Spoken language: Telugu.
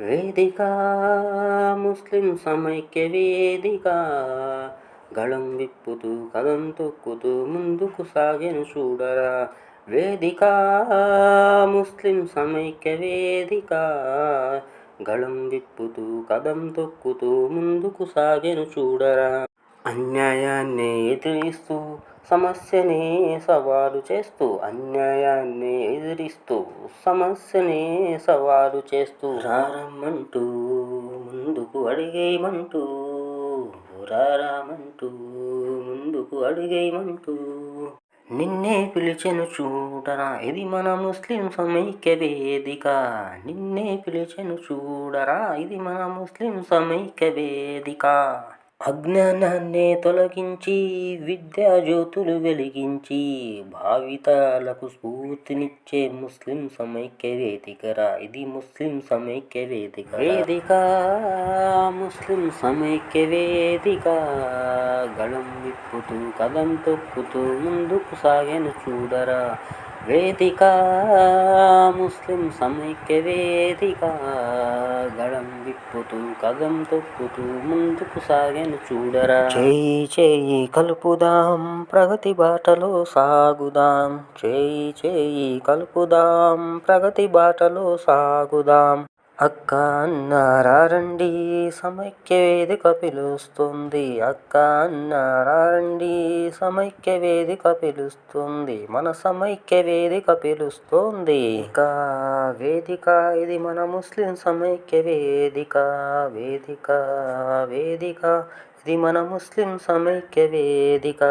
వేదిక ముస్లిం సమైక్య వేదిక. గళం విప్పుతూ కదం తొక్కుతూ ముందుకు సాగెను చూడరా. వేదిక ముస్లిం సమైక్య వేదిక. గళం విప్పుతూ కదం తొక్కుతూ ముందుకు సాగెను చూడరా. అన్యాయాన్ని ఎదిరిస్తూ సమస్యనే సవాలు చేస్తూ అన్యాయాన్ని ఎదిరిస్తూ సమస్యనే సవాలు చేస్తూ రారమ్మంటూ ముందుకు అడిగేయమంటూ రారామంటూ ముందుకు అడిగేయమంటూ నిన్నే పిలిచెను చూడరా ఇది మన ముస్లిం సమైక్య వేదిక. నిన్నే పిలిచెను చూడరా ఇది మన ముస్లిం సమైక్య వేదిక. అజ్ఞానాన్ని తొలగించి విద్యా జ్యోతులు వెలిగించి భావితాలకు స్ఫూర్తినిచ్చే ముస్లిం సమైక్య వేదికరా ఇది ముస్లిం సమైక్య వేదిక వేదిక ముస్లిం సమైక్య వేదిక. గళం విప్పుతూ కదం తొక్కుతూ ముందుకు సాగను చూడరా. వేదిక ముస్లిం సమైక్య వేదిక. గళం విప్పుతూ కదం తొక్కుతూ ముందుకు సాగెను చూడరా. చేయి చేయి కలుపుదాం ప్రగతి బాటలో సాగుదాం. చేయి చేయి కలుపుదాం ప్రగతి బాటలో సాగుదాం. అక్క అన్నారండి సమైక్య వేదిక పిలుస్తుంది. అక్క అన్నారండి సమైక్య వేదిక పిలుస్తుంది. మన సమైక్య వేదిక పిలుస్తుంది. ఇక వేదిక ఇది మన ముస్లిం సమైక్య వేదిక. వేదిక వేదిక ఇది మన ముస్లిం సమైక్య వేదిక.